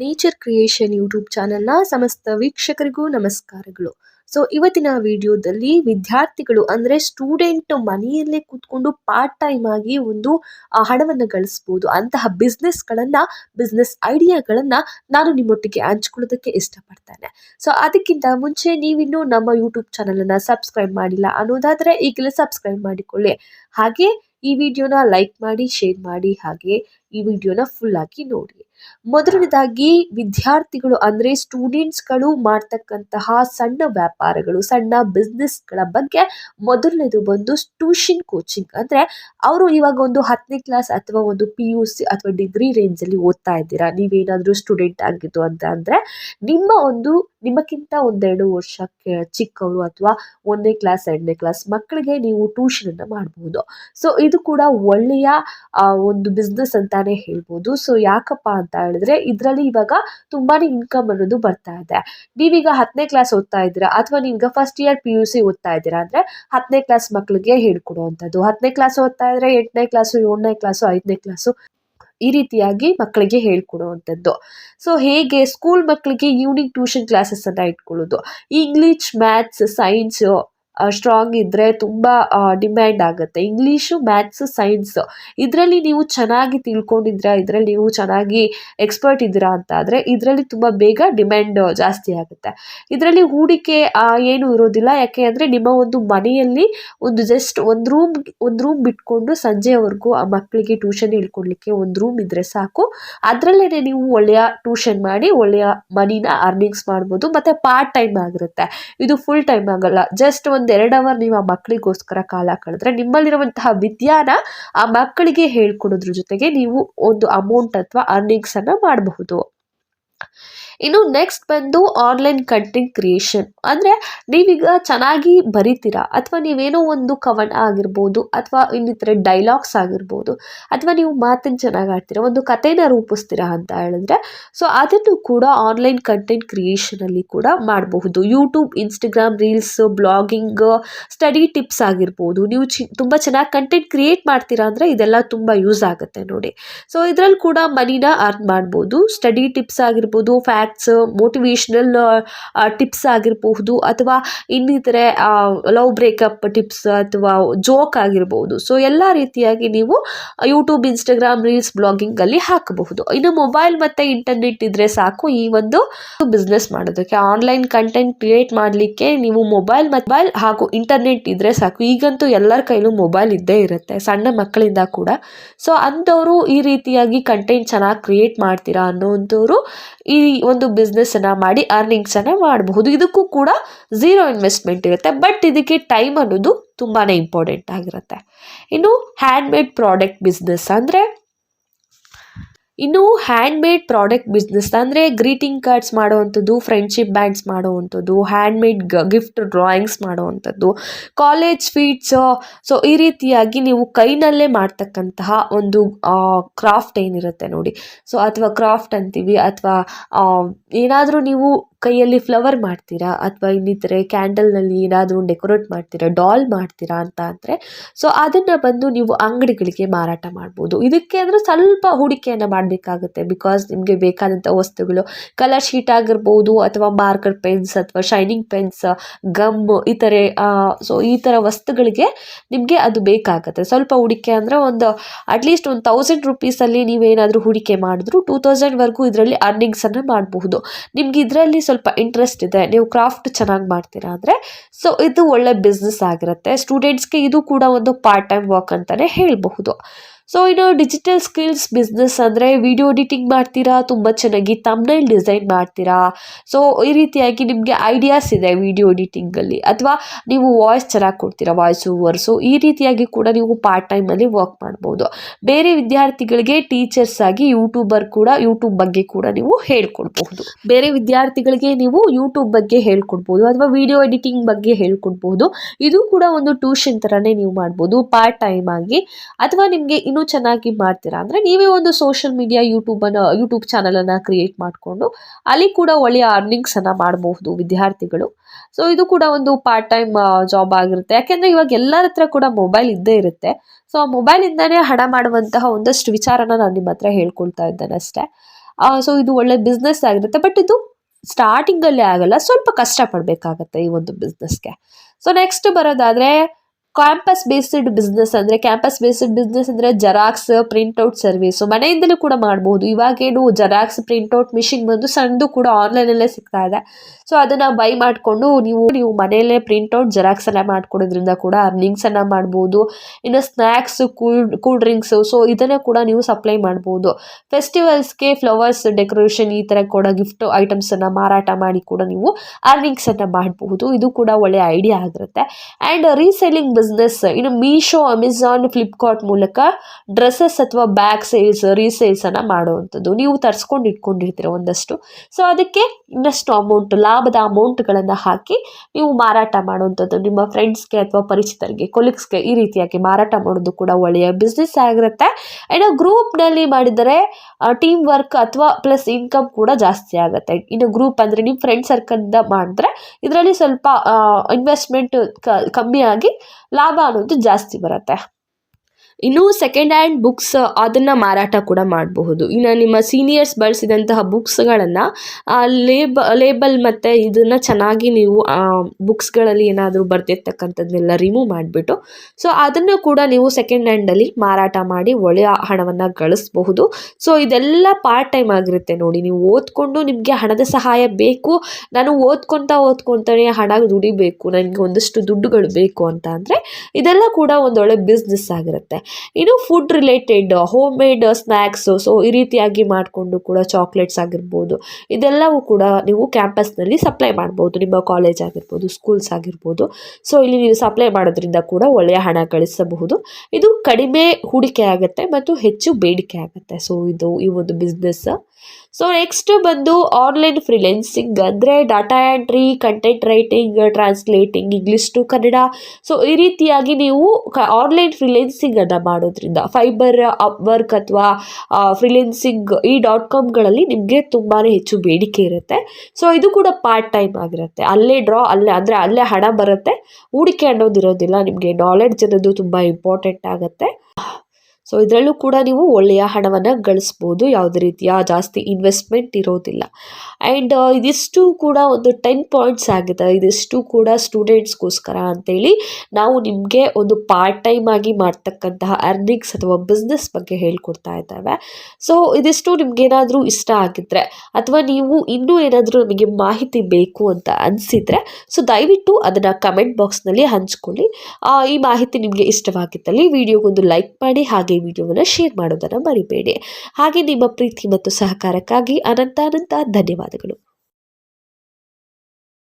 Nature creation YouTube ಚಾನೆಲ್ನ ಸಮಸ್ತ ವೀಕ್ಷಕರಿಗೂ ನಮಸ್ಕಾರಗಳು. ಸೊ ಇವತ್ತಿನ ವಿಡಿಯೋದಲ್ಲಿ ವಿದ್ಯಾರ್ಥಿಗಳು ಅಂದರೆ ಸ್ಟೂಡೆಂಟ್ ಮನೆಯಲ್ಲೇ ಕೂತ್ಕೊಂಡು ಪಾರ್ಟ್ ಟೈಮ್ ಆಗಿ ಒಂದು ಹಣವನ್ನು ಗಳಿಸ್ಬೋದು. ಅಂತಹ ಬಿಸ್ನೆಸ್ಗಳನ್ನು ಬಿಸ್ನೆಸ್ ಐಡಿಯಾಗಳನ್ನು ನಾನು ನಿಮ್ಮೊಟ್ಟಿಗೆ ಹಂಚ್ಕೊಳ್ಳೋದಕ್ಕೆ ಇಷ್ಟಪಡ್ತೇನೆ. ಸೊ ಅದಕ್ಕಿಂತ ಮುಂಚೆ ನೀವಿನ್ನೂ ನಮ್ಮ ಯೂಟ್ಯೂಬ್ ಚಾನಲನ್ನು ಸಬ್ಸ್ಕ್ರೈಬ್ ಮಾಡಿಲ್ಲ ಅನ್ನೋದಾದರೆ ಈಗಲೇ ಸಬ್ಸ್ಕ್ರೈಬ್ ಮಾಡಿಕೊಳ್ಳಿ. ಹಾಗೆ ಈ ವಿಡಿಯೋನ ಲೈಕ್ ಮಾಡಿ ಶೇರ್ ಮಾಡಿ, ಹಾಗೆ ಈ ವಿಡಿಯೋನ ಫುಲ್ಲಾಗಿ ನೋಡಿ. ಮೊದಲನೇದಾಗಿ ವಿದ್ಯಾರ್ಥಿಗಳು ಅಂದರೆ ಸ್ಟೂಡೆಂಟ್ಸ್ಗಳು ಮಾಡ್ತಕ್ಕಂತಹ ಸಣ್ಣ ವ್ಯಾಪಾರಗಳು, ಸಣ್ಣ ಬಿಸ್ನೆಸ್ಗಳ ಬಗ್ಗೆ ಮೊದಲನೇದು ಬಂದು ಟ್ಯೂಷನ್ ಕೋಚಿಂಗ್ ಅಂದರೆ ಅವರು ಇವಾಗ ಒಂದು ಹತ್ತನೇ ಕ್ಲಾಸ್ ಅಥವಾ ಒಂದು ಪಿ ಯು ಸಿ ಅಥವಾ ಡಿಗ್ರಿ ರೇಂಜಲ್ಲಿ ಓದ್ತಾ ಇದ್ದೀರಾ, ನೀವೇನಾದರೂ ಸ್ಟೂಡೆಂಟ್ ಆಗಿದ್ದು ಅಂತ ಅಂದರೆ ನಿಮ್ಮ ಒಂದು, ನಿಮಗಿಂತ ಒಂದೆರಡು ವರ್ಷಕ್ಕೆ ಚಿಕ್ಕವರು ಅಥವಾ ಒಂದನೇ ಕ್ಲಾಸ್ ಎರಡನೇ ಕ್ಲಾಸ್ ಮಕ್ಕಳಿಗೆ ನೀವು ಟ್ಯೂಷನನ್ನು ಮಾಡಬಹುದು ಸೊ ಇದು ಕೂಡ ಒಳ್ಳೆಯ ಒಂದು ಬಿಸ್ನೆಸ್ ಅಂತಾನೆ ಹೇಳ್ಬೋದು. ಸೊ ಯಾಕಪ್ಪ ಅಂತ ಹೇಳಿದ್ರೆ ಇದರಲ್ಲಿ ಇವಾಗ ತುಂಬಾನೇ ಇನ್ಕಮ್ ಅನ್ನೋದು ಬರ್ತಾ ಇದೆ. ನೀವೀಗ ಹತ್ತನೇ ಕ್ಲಾಸ್ ಓದ್ತಾ ಇದ್ದೀರಾ ಅಥವಾ ನೀವೀಗ first year P U C ಓದ್ತಾ ಇದ್ದೀರಾ ಅಂದ್ರೆ ಹತ್ತನೇ ಕ್ಲಾಸ್ ಮಕ್ಕಳಿಗೆ ಹೇಳ್ಕೊಡುವಂಥದ್ದು. ಹತ್ತನೇ ಕ್ಲಾಸ್ ಓದ್ತಾ ಇದ್ರೆ ಎಂಟನೇ ಕ್ಲಾಸು ಏಳನೇ ಕ್ಲಾಸು ಐದನೇ ಕ್ಲಾಸು ಈ ರೀತಿಯಾಗಿ ಮಕ್ಕಳಿಗೆ ಹೇಳ್ಕೊಡುವಂಥದ್ದು. ಸೊ ಹೇಗೆ ಸ್ಕೂಲ್ ಮಕ್ಕಳಿಗೆ ಈವ್ನಿಂಗ್ ಟ್ಯೂಷನ್ ಕ್ಲಾಸಸನ್ನು ಇಟ್ಕೊಳ್ಳೋದು? ಇಂಗ್ಲೀಷ್ ಮ್ಯಾಥ್ಸ್ ಸೈನ್ಸ್ ಸ್ಟ್ರಾಂಗ್ ಇದ್ದರೆ ತುಂಬ ಡಿಮ್ಯಾಂಡ್ ಆಗುತ್ತೆ. ಇಂಗ್ಲೀಷು ಮ್ಯಾಥ್ಸ್ ಸೈನ್ಸ್ ಇದರಲ್ಲಿ ನೀವು ಚೆನ್ನಾಗಿ ತಿಳ್ಕೊಂಡಿದ್ರೆ, ಇದರಲ್ಲಿ ನೀವು ಚೆನ್ನಾಗಿ ಎಕ್ಸ್ಪರ್ಟ್ ಇದ್ದೀರಾ ಅಂತ ಆದರೆ ಇದರಲ್ಲಿ ತುಂಬ ಬೇಗ ಡಿಮ್ಯಾಂಡ್ ಜಾಸ್ತಿ ಆಗುತ್ತೆ. ಇದರಲ್ಲಿ ಹೂಡಿಕೆ ಏನು ಇರೋದಿಲ್ಲ. ಯಾಕೆ ಅಂದರೆ ನಿಮ್ಮ ಒಂದು ಮನೆಯಲ್ಲಿ ಒಂದು ಜಸ್ಟ್ ಒಂದು ರೂಮ್ ಒಂದು ರೂಮ್ ಬಿಟ್ಕೊಂಡು ಸಂಜೆವರೆಗೂ ಆ ಮಕ್ಕಳಿಗೆ ಟ್ಯೂಷನ್ ಹೇಳ್ಕೊಡ್ಲಿಕ್ಕೆ ಒಂದು ರೂಮ್ ಇದ್ದರೆ ಸಾಕು. ಅದರಲ್ಲೇ ನೀವು ಒಳ್ಳೆಯ ಟ್ಯೂಷನ್ ಮಾಡಿ, ಒಳ್ಳೆಯ ಮನಿನ ಅರ್ನಿಂಗ್ಸ್ ಮಾಡ್ಬೋದು. ಮತ್ತು ಪಾರ್ಟ್ ಟೈಮ್ ಆಗಿರುತ್ತೆ. ಇದು ಫುಲ್ ಟೈಮ್ ಆಗಲ್ಲ. ಜಸ್ಟ್ ಎರಡು ಅವರ್ ನೀವು ಆ ಮಕ್ಕಳಿಗೋಸ್ಕರ ಕಾಲ ಕಳೆದ್ರೆ ನಿಮ್ಮಲ್ಲಿರುವಂತಹ ವಿದ್ಯಾನ ಆ ಮಕ್ಕಳಿಗೆ ಹೇಳ್ಕೊಡೋದ್ರ ಜೊತೆಗೆ ನೀವು ಒಂದು ಅಮೌಂಟ್ ಅಥವಾ ಅರ್ನಿಂಗ್ಸನ್ನು ಮಾಡಬಹುದು. ಇನ್ನು ನೆಕ್ಸ್ಟ್ ಬಂದು ಆನ್ಲೈನ್ ಕಂಟೆಂಟ್ ಕ್ರಿಯೇಷನ್ ಅಂದರೆ ನೀವೀಗ ಚೆನ್ನಾಗಿ ಬರಿತೀರಾ? ಅಥವಾ ನೀವೇನೋ ಒಂದು ಕವನ ಆಗಿರ್ಬೋದು, ಅಥವಾ ಇನ್ನಿತರ ಡೈಲಾಗ್ಸ್ ಆಗಿರ್ಬೋದು, ಅಥವಾ ನೀವು ಮಾತನ್ನು ಚೆನ್ನಾಗಿ ಆಡ್ತೀರಾ, ಒಂದು ಕಥೆನ ರೂಪಿಸ್ತೀರಾ ಅಂತ ಹೇಳಿದ್ರೆ ಸೊ ಅದನ್ನು ಕೂಡ ಆನ್ಲೈನ್ ಕಂಟೆಂಟ್ ಕ್ರಿಯೇಷನಲ್ಲಿ ಕೂಡ ಮಾಡಬಹುದು. YouTube Instagram reels blogging study tips ಆಗಿರ್ಬೋದು. ನೀವು ಚಿ, ತುಂಬ ಚೆನ್ನಾಗಿ ಕಂಟೆಂಟ್ ಕ್ರಿಯೇಟ್ ಮಾಡ್ತೀರಾ ಅಂದರೆ ಇದೆಲ್ಲ ತುಂಬ ಯೂಸ್ ಆಗುತ್ತೆ ನೋಡಿ. ಸೊ ಇದರಲ್ಲಿ ಕೂಡ ಮನಿನ ಅರ್ನ್ ಮಾಡ್ಬೋದು ಸ್ಟಡಿ ಟಿಪ್ಸ್ ಆಗಿರ್ಬೋದು ಫ್ಯಾಕ್ಟ್ಸ್ ಮೋಟಿವೇಶ್ನಲ್ ಟಿಪ್ಸ್ ಆಗಿರಬಹುದು ಅಥವಾ ಇನ್ನಿತರೆ ಲವ್ ಬ್ರೇಕಪ್ ಟಿಪ್ಸ್ ಅಥವಾ ಜೋಕ್ ಆಗಿರ್ಬೋದು ಸೊ ಎಲ್ಲ ರೀತಿಯಾಗಿ ನೀವು ಯೂಟ್ಯೂಬ್ ಇನ್ಸ್ಟಾಗ್ರಾಮ್ ರೀಲ್ಸ್ ಬ್ಲಾಗಿಂಗಲ್ಲಿ ಹಾಕಬಹುದು. ಇನ್ನು ಮೊಬೈಲ್ ಮತ್ತು ಇಂಟರ್ನೆಟ್ ಇದ್ದರೆ ಸಾಕು. ಈ ಒಂದು ಬಿಸ್ನೆಸ್ ಮಾಡೋದಕ್ಕೆ ಆನ್ಲೈನ್ ಕಂಟೆಂಟ್ ಕ್ರಿಯೇಟ್ ಮಾಡಲಿಕ್ಕೆ ನೀವು ಮೊಬೈಲ್ ಮೊಬೈಲ್ ಹಾಗೂ ಇಂಟರ್ನೆಟ್ ಇದ್ದರೆ ಸಾಕು. ಈಗಂತೂ ಎಲ್ಲರ ಕೈಲೂ ಮೊಬೈಲ್ ಇದ್ದೇ ಇರುತ್ತೆ, ಸಣ್ಣ ಮಕ್ಕಳಿಂದ ಕೂಡ. ಸೊ ಅಂಥವರು ಈ ರೀತಿಯಾಗಿ ಕಂಟೆಂಟ್ ಚೆನ್ನಾಗಿ ಕ್ರಿಯೇಟ್ ಮಾಡ್ತೀರಾ ಅನ್ನೋ ಈ ಒಂದು ಬಿಸ್ನೆಸ್ಸನ್ನು ಮಾಡಿ ಅರ್ನಿಂಗ್ಸನ್ನು ಮಾಡಬಹುದು. ಇದಕ್ಕೂ ಕೂಡ ಝೀರೋ ಇನ್ವೆಸ್ಟ್ಮೆಂಟ್ ಇರುತ್ತೆ. ಬಟ್ ಇದಕ್ಕೆ ಟೈಮ್ ಅನ್ನೋದು ತುಂಬಾ ಇಂಪಾರ್ಟೆಂಟ್ ಆಗಿರುತ್ತೆ. ಇನ್ನು ಹ್ಯಾಂಡ್ಮೇಡ್ ಪ್ರಾಡಕ್ಟ್ ಬಿಸ್ನೆಸ್ ಅಂದರೆ ಇನ್ನು ಹ್ಯಾಂಡ್ಮೇಡ್ ಪ್ರಾಡಕ್ಟ್ ಬಿಸ್ನೆಸ್ ಅಂದರೆ ಗ್ರೀಟಿಂಗ್ ಕಾರ್ಡ್ಸ್ ಮಾಡುವಂಥದ್ದು ಫ್ರೆಂಡ್ಶಿಪ್ ಬ್ಯಾಂಡ್ಸ್ ಮಾಡುವಂಥದ್ದು ಹ್ಯಾಂಡ್ಮೇಡ್ ಗಿಫ್ಟ್ ಡ್ರಾಯಿಂಗ್ಸ್ ಮಾಡುವಂಥದ್ದು ಕಾಲೇಜ್ ಸ್ವೀಟ್ಸ್ ಸೊ ಈ ರೀತಿಯಾಗಿ ನೀವು ಕೈನಲ್ಲೇ ಮಾಡ್ತಕ್ಕಂತಹ ಒಂದು ಕ್ರಾಫ್ಟ್ ಏನಿರುತ್ತೆ ನೋಡಿ. ಸೊ ಅಥವಾ ಕ್ರಾಫ್ಟ್ ಅಂತೀವಿ, ಅಥವಾ ಏನಾದರೂ ನೀವು ಕೈಯಲ್ಲಿ ಫ್ಲವರ್ ಮಾಡ್ತೀರಾ? ಅಥವಾ ಇನ್ನಿತರೆ ಕ್ಯಾಂಡಲ್ನಲ್ಲಿ ಏನಾದರೂ ಡೆಕೋರೇಟ್ ಮಾಡ್ತೀರಾ? ಡಾಲ್ ಮಾಡ್ತೀರಾ ಅಂತ ಅಂದರೆ, ಸೊ ಅದನ್ನು ಬಂದು ನೀವು ಅಂಗಡಿಗಳಿಗೆ ಮಾರಾಟ ಮಾಡ್ಬೋದು. ಇದಕ್ಕೆ ಅಂದರೆ ಸ್ವಲ್ಪ ಹೂಡಿಕೆಯನ್ನು ಮಾಡಬೇಕಾಗುತ್ತೆ. ಬಿಕಾಸ್ ನಿಮಗೆ ಬೇಕಾದಂಥ ವಸ್ತುಗಳು ಕಲರ್ ಶೀಟ್ ಆಗಿರ್ಬೋದು ಅಥವಾ ಮಾರ್ಕರ್ ಪೆನ್ಸ್ ಅಥವಾ ಶೈನಿಂಗ್ ಪೆನ್ಸ್ ಗಮ್ ಈ ಥರ ಸೊ ಈ ಥರ ವಸ್ತುಗಳಿಗೆ ನಿಮಗೆ ಅದು ಬೇಕಾಗುತ್ತೆ. ಸ್ವಲ್ಪ ಹೂಡಿಕೆ ಅಂದರೆ ಒಂದು ಅಟ್ಲೀಸ್ಟ್ ಒಂದು ತೌಸಂಡ್ ರುಪೀಸಲ್ಲಿ ನೀವೇನಾದರೂ ಹೂಡಿಕೆ ಮಾಡಿದ್ರು ಟೂ ತೌಸಂಡ್ವರೆಗೂ ಇದರಲ್ಲಿ ಅರ್ನಿಂಗ್ಸನ್ನು ಮಾಡಬಹುದು. ನಿಮ್ಗೆ ಇದರಲ್ಲಿ ಸ್ವಲ್ಪ ಇಂಟ್ರೆಸ್ಟ್ ಇದೆ, ನೀವು ಕ್ರಾಫ್ಟ್ ಚೆನ್ನಾಗಿ ಮಾಡ್ತೀರಾ ಅಂದರೆ ಸೊ ಇದು ಒಳ್ಳೆ ಬಿಸ್ನೆಸ್ ಆಗಿರುತ್ತೆ. ಸ್ಟೂಡೆಂಟ್ಸ್ಗೆ ಇದು ಕೂಡ ಒಂದು ಪಾರ್ಟ್ ಟೈಮ್ ವರ್ಕ್ ಅಂತಲೇ ಹೇಳಬಹುದು. ಸೊ ಇನ್ನು ಡಿಜಿಟಲ್ ಸ್ಕಿಲ್ಸ್ ಬಿಸ್ನೆಸ್ ಅಂದರೆ ವಿಡಿಯೋ ಎಡಿಟಿಂಗ್ ಮಾಡ್ತೀರಾ? ತುಂಬ ಚೆನ್ನಾಗಿ ತಮ್ನೈಲ್ ಡಿಸೈನ್ ಮಾಡ್ತೀರಾ? ಸೊ ಈ ರೀತಿಯಾಗಿ ನಿಮಗೆ ಐಡಿಯಾಸ್ ಇದೆ ವಿಡಿಯೋ ಎಡಿಟಿಂಗಲ್ಲಿ ಅಥವಾ ನೀವು ವಾಯ್ಸ್ ಚೆನ್ನಾಗಿ ಕೊಡ್ತೀರಾ ವಾಯ್ಸ್ ಓವರ್ಸು ಈ ರೀತಿಯಾಗಿ ಕೂಡ ನೀವು ಪಾರ್ಟ್ ಟೈಮಲ್ಲಿ ವರ್ಕ್ ಮಾಡ್ಬೋದು. ಬೇರೆ ವಿದ್ಯಾರ್ಥಿಗಳಿಗೆ ಟೀಚರ್ಸ್ ಆಗಿ ಯೂಟ್ಯೂಬರ್ ಕೂಡ ಯೂಟ್ಯೂಬ್ ಬಗ್ಗೆ ಕೂಡ ನೀವು ಹೇಳ್ಕೊಡ್ಬಹುದು. ಬೇರೆ ವಿದ್ಯಾರ್ಥಿಗಳಿಗೆ ನೀವು ಯೂಟ್ಯೂಬ್ ಬಗ್ಗೆ ಹೇಳ್ಕೊಡ್ಬೋದು ಅಥವಾ ವಿಡಿಯೋ ಎಡಿಟಿಂಗ್ ಬಗ್ಗೆ ಹೇಳ್ಕೊಡ್ಬೋದು. ಇದು ಕೂಡ ಒಂದು ಟ್ಯೂಷನ್ ಥರನೇ ನೀವು ಮಾಡ್ಬೋದು ಪಾರ್ಟ್ ಟೈಮ್ ಆಗಿ. ಅಥವಾ ನಿಮಗೆ ಇನ್ನೂ ಚೆನ್ನಾಗಿ ಮಾಡ್ತೀರಾ? ಅಂದರೆ ನೀವೇ ಒಂದು ಸೋಷಿಯಲ್ ಮೀಡಿಯಾ ಯೂಟ್ಯೂಬನ್ನು ಯೂಟ್ಯೂಬ್ ಚಾನಲನ್ನು ಕ್ರಿಯೇಟ್ ಮಾಡಿಕೊಂಡು ಅಲ್ಲಿ ಕೂಡ ಒಳ್ಳೆಯ ಅರ್ನಿಂಗ್ಸನ್ನು ಮಾಡಬಹುದು ವಿದ್ಯಾರ್ಥಿಗಳು. ಸೊ ಇದು ಕೂಡ ಒಂದು ಪಾರ್ಟ್ ಟೈಮ್ ಜಾಬ್ ಆಗಿರುತ್ತೆ. ಯಾಕೆಂದರೆ ಇವಾಗ ಎಲ್ಲರ ಹತ್ರ ಕೂಡ ಮೊಬೈಲ್ ಇದ್ದೇ ಇರುತ್ತೆ. ಸೊ ಆ ಮೊಬೈಲಿಂದನೇ ಹಣ ಮಾಡುವಂತಹ ಒಂದಷ್ಟು ವಿಚಾರನ ನಾನು ನಿಮ್ಮ ಹತ್ರ ಹೇಳ್ಕೊಳ್ತಾ ಇದ್ದೇನೆ ಅಷ್ಟೇ. ಸೊ ಇದು ಒಳ್ಳೆ ಬಿಸ್ನೆಸ್ ಆಗಿರುತ್ತೆ. ಬಟ್ ಇದು ಸ್ಟಾರ್ಟಿಂಗಲ್ಲೇ ಆಗಲ್ಲ. ಸ್ವಲ್ಪ ಕಷ್ಟಪಡಬೇಕಾಗತ್ತೆ ಈ ಒಂದು ಬಿಸ್ನೆಸ್ಗೆ ಸೊ ನೆಕ್ಸ್ಟ್ ಬರೋದಾದರೆ ಕ್ಯಾಂಪಸ್ ಬೇಸ್ಡ್ ಬಿಸ್ನೆಸ್ ಅಂದರೆ ಕ್ಯಾಂಪಸ್ ಬೇಸ್ಡ್ ಬಿಸ್ನೆಸ್ ಅಂದರೆ ಜೆರಾಕ್ಸ್ ಪ್ರಿಂಟ್ಔಟ್ ಸರ್ವಿಸು ಮನೆಯಿಂದಲೂ ಕೂಡ ಮಾಡ್ಬೋದು. ಇವಾಗೇನು ಜೆರಾಕ್ಸ್ ಪ್ರಿಂಟ್ಔಟ್ ಮಿಷಿನ್ ಬಂದು ಸಣ್ಣದು ಕೂಡ ಆನ್ಲೈನಲ್ಲೇ ಸಿಗ್ತಾ ಇದೆ. ಸೊ ಅದನ್ನು ಬೈ ಮಾಡಿಕೊಂಡು ನೀವು ನೀವು ಮನೆಯಲ್ಲೇ ಪ್ರಿಂಟ್ಔಟ್ ಜೆರಾಕ್ಸ್ ಎಲ್ಲ ಮಾಡ್ಕೊಡೋದ್ರಿಂದ ಕೂಡ ಅರ್ನಿಂಗ್ಸನ್ನು ಮಾಡ್ಬೋದು. ಇನ್ನು snacks cool cool drinks so ಇದನ್ನು ಕೂಡ ನೀವು ಸಪ್ಲೈ ಮಾಡ್ಬೋದು. ಫೆಸ್ಟಿವಲ್ಸ್ಗೆ ಫ್ಲವರ್ಸ್ ಡೆಕೋರೇಷನ್ ಈ ಥರ ಕೂಡ ಗಿಫ್ಟ್ ಐಟಮ್ಸನ್ನು ಮಾರಾಟ ಮಾಡಿ ಕೂಡ ನೀವು ಅರ್ನಿಂಗ್ಸನ್ನು ಮಾಡಬಹುದು ಇದು ಕೂಡ ಒಳ್ಳೆಯ ಐಡಿಯಾ ಆಗಿರುತ್ತೆ. ಆ್ಯಂಡ್ ರೀಸೆಲ್ಲಿಂಗ್ ಬಿಸ್ನೆಸ್ ಇನ್ನು ಮೀಶೋ ಅಮೆಝಾನ್ ಫ್ಲಿಪ್ಕಾರ್ಟ್ ಮೂಲಕ ಡ್ರೆಸ್ಸಸ್ ಅಥವಾ ಬ್ಯಾಗ್ ಸೇಲ್ಸ್ ರೀಸೇಲ್ಸನ್ನು ಮಾಡುವಂಥದ್ದು. ನೀವು ತರಿಸ್ಕೊಂಡು ಇಟ್ಕೊಂಡಿರ್ತೀರ ಒಂದಷ್ಟು. ಸೊ ಅದಕ್ಕೆ ಇನ್ನಷ್ಟು ಅಮೌಂಟ್ ಲಾಭದ ಅಮೌಂಟ್ಗಳನ್ನು ಹಾಕಿ ನೀವು ಮಾರಾಟ ಮಾಡುವಂಥದ್ದು. ನಿಮ್ಮ ಫ್ರೆಂಡ್ಸ್ಗೆ ಅಥವಾ ಪರಿಚಿತರಿಗೆ ಕೊಲೀಗ್ಸ್ಗೆ ಈ ರೀತಿಯಾಗಿ ಮಾರಾಟ ಮಾಡೋದು ಕೂಡ ಒಳ್ಳೆಯ ಬಿಸ್ನೆಸ್ ಆಗಿರುತ್ತೆ. ಇನ್ನು ಗ್ರೂಪ್ನಲ್ಲಿ ಮಾಡಿದರೆ ಟೀಮ್ ವರ್ಕ್ ಅಥವಾ ಪ್ಲಸ್ ಇನ್ಕಮ್ ಕೂಡ ಜಾಸ್ತಿ ಆಗುತ್ತೆ. ಇನ್ನು ಗ್ರೂಪ್ ಅಂದರೆ ನಿಮ್ಮ ಫ್ರೆಂಡ್ ಸರ್ಕಲ್ದ ಮಾಡಿದ್ರೆ, ಇದರಲ್ಲಿ ಸ್ವಲ್ಪ ಇನ್ವೆಸ್ಟ್ಮೆಂಟ್ ಕಮ್ಮಿ ಆಗಿ ಲಾಭ ಅನ್ನೋದು ಜಾಸ್ತಿ ಬರುತ್ತೆ. ಇನ್ನು ಸೆಕೆಂಡ್ ಹ್ಯಾಂಡ್ ಬುಕ್ಸ್ ಅದನ್ನು ಮಾರಾಟ ಕೂಡ ಮಾಡಬಹುದು. ಇನ್ನು ನಿಮ್ಮ ಸೀನಿಯರ್ಸ್ ಬಳಸಿದಂತಹ ಬುಕ್ಸ್ಗಳನ್ನು ಲೇಬ ಲೇಬಲ್ ಮತ್ತು ಇದನ್ನು ಚೆನ್ನಾಗಿ ನೀವು ಬುಕ್ಸ್ಗಳಲ್ಲಿ ಏನಾದರೂ ಬರೆದಿರ್ತಕ್ಕಂಥದ್ದನ್ನೆಲ್ಲ ರಿಮೂವ್ ಮಾಡಿಬಿಟ್ಟು ಸೊ ಅದನ್ನು ಕೂಡ ನೀವು ಸೆಕೆಂಡ್ ಹ್ಯಾಂಡಲ್ಲಿ ಮಾರಾಟ ಮಾಡಿ ಒಳ್ಳೆಯ ಹಣವನ್ನು ಗಳಿಸಬಹುದು. ಸೊ ಇದೆಲ್ಲ ಪಾರ್ಟ್ ಟೈಮ್ ಆಗಿರುತ್ತೆ ನೋಡಿ, ನೀವು ಓದ್ಕೊಂಡು ನಿಮಗೆ ಹಣದ ಸಹಾಯ ಬೇಕು. ನಾನು ಓದ್ಕೊತಾ ಓದ್ಕೊತಾನೆ ಹಣ ದುಡಿಬೇಕು, ನನಗೆ ಒಂದಷ್ಟು ದುಡ್ಡುಗಳು ಬೇಕು ಅಂತ ಅಂದರೆ, ಇದೆಲ್ಲ ಕೂಡ ಒಂದೊಳ್ಳೆ ಬಿಸ್ನೆಸ್ ಆಗಿರುತ್ತೆ. ಇನ್ನು food related home made snacks so ಈ ರೀತಿಯಾಗಿ ಮಾಡಿಕೊಂಡು ಕೂಡ ಚಾಕ್ಲೇಟ್ಸ್ ಆಗಿರ್ಬೋದು. ಇದೆಲ್ಲವೂ ಕೂಡ ನೀವು ಕ್ಯಾಂಪಸ್ನಲ್ಲಿ ಸಪ್ಲೈ ಮಾಡ್ಬೋದು, ನಿಮ್ಮ ಕಾಲೇಜ್ ಆಗಿರ್ಬೋದು ಸ್ಕೂಲ್ಸ್ ಆಗಿರ್ಬೋದು. ಸೊ ಇಲ್ಲಿ ನೀವು ಸಪ್ಲೈ ಮಾಡೋದ್ರಿಂದ ಕೂಡ ಒಳ್ಳೆಯ ಹಣ ಗಳಿಸಬಹುದು. ಇದು ಕಡಿಮೆ ಹೂಡಿಕೆ ಆಗುತ್ತೆ ಮತ್ತು ಹೆಚ್ಚು ಬೇಡಿಕೆ ಆಗುತ್ತೆ. ಸೊ ಇದು ಈ ಒಂದು ಬಿಸ್ನೆಸ್ ಸೊ ನೆಕ್ಸ್ಟ್ ಬಂದು ಆನ್ಲೈನ್ ಫ್ರೀಲೆನ್ಸಿಂಗ್ ಅಂದರೆ data entry content writing translating English to Kannada so ಈ ರೀತಿಯಾಗಿ ನೀವು ಕ ಆನ್ಲೈನ್ ಫ್ರೀಲೆನ್ಸಿಂಗನ್ನು ಮಾಡೋದ್ರಿಂದ ಫೈಬರ್ ವರ್ಕ್ ಅಥವಾ ಫ್ರೀಲೆನ್ಸಿಂಗ್ ಈ ಡಾಟ್ ಕಾಮ್ಗಳಲ್ಲಿ ನಿಮಗೆ ತುಂಬಾ ಹೆಚ್ಚು ಬೇಡಿಕೆ ಇರುತ್ತೆ. ಸೊ ಇದು ಕೂಡ ಪಾರ್ಟ್ ಟೈಮ್ ಆಗಿರುತ್ತೆ. ಅಲ್ಲೇ ಡ್ರಾ ಅಲ್ಲೇ ಅಂದರೆ ಅಲ್ಲೇ ಹಣ ಬರುತ್ತೆ. ಹೂಡಿಕೆ ಅನ್ನೋದು ಇರೋದಿಲ್ಲ ನಿಮಗೆ ನಾಲೆಡ್ಜ್ ಅನ್ನೋದು ತುಂಬ ಇಂಪಾರ್ಟೆಂಟ್ ಆಗುತ್ತೆ. ಸೊ ಇದರಲ್ಲೂ ಕೂಡ ನೀವು ಒಳ್ಳೆಯ ಹಣವನ್ನು ಗಳಿಸ್ಬೋದು. ಯಾವುದೇ ರೀತಿಯ ಜಾಸ್ತಿ ಇನ್ವೆಸ್ಟ್ಮೆಂಟ್ ಇರೋದಿಲ್ಲ. ಆ್ಯಂಡ್ ಇದಿಷ್ಟು ಕೂಡ ಒಂದು ಟೆನ್ ಪಾಯಿಂಟ್ಸ್ ಆಗಿದೆ. ಇದಿಷ್ಟು ಕೂಡ ಸ್ಟೂಡೆಂಟ್ಸ್ಗೋಸ್ಕರ ಅಂತೇಳಿ ನಾವು ನಿಮಗೆ ಒಂದು ಪಾರ್ಟ್ ಟೈಮ್ ಆಗಿ ಮಾಡ್ತಕ್ಕಂತಹ ಅರ್ನಿಂಗ್ಸ್ ಅಥವಾ ಬಿಸ್ನೆಸ್ ಬಗ್ಗೆ ಹೇಳ್ಕೊಡ್ತಾ ಇದ್ದಾವೆ. ಸೊ ಇದಿಷ್ಟು ನಿಮಗೇನಾದರೂ ಇಷ್ಟ ಆಗಿದ್ದರೆ ಅಥವಾ ನೀವು ಇನ್ನೂ ಏನಾದರೂ ನಮಗೆ ಮಾಹಿತಿ ಬೇಕು ಅಂತ ಅನಿಸಿದರೆ ಸೊ ದಯವಿಟ್ಟು ಅದನ್ನು ಕಮೆಂಟ್ ಬಾಕ್ಸ್ನಲ್ಲಿ ಹಂಚ್ಕೊಳ್ಳಿ. ಈ ಮಾಹಿತಿ ನಿಮಗೆ ಇಷ್ಟವಾಗಿದ್ದಲ್ಲಿ ವಿಡಿಯೋಗೊಂದು ಲೈಕ್ ಮಾಡಿ, ಹಾಗೆ ವಿಡಿಯೋವನ್ನು ಶೇರ್ ಮಾಡೋದನ್ನು ಮರಿಬೇಡಿ. ಹಾಗೆ ನಿಮ್ಮ ಪ್ರೀತಿ ಮತ್ತು ಸಹಕಾರಕ್ಕಾಗಿ ಅನಂತ ಅನಂತ ಧನ್ಯವಾದಗಳು.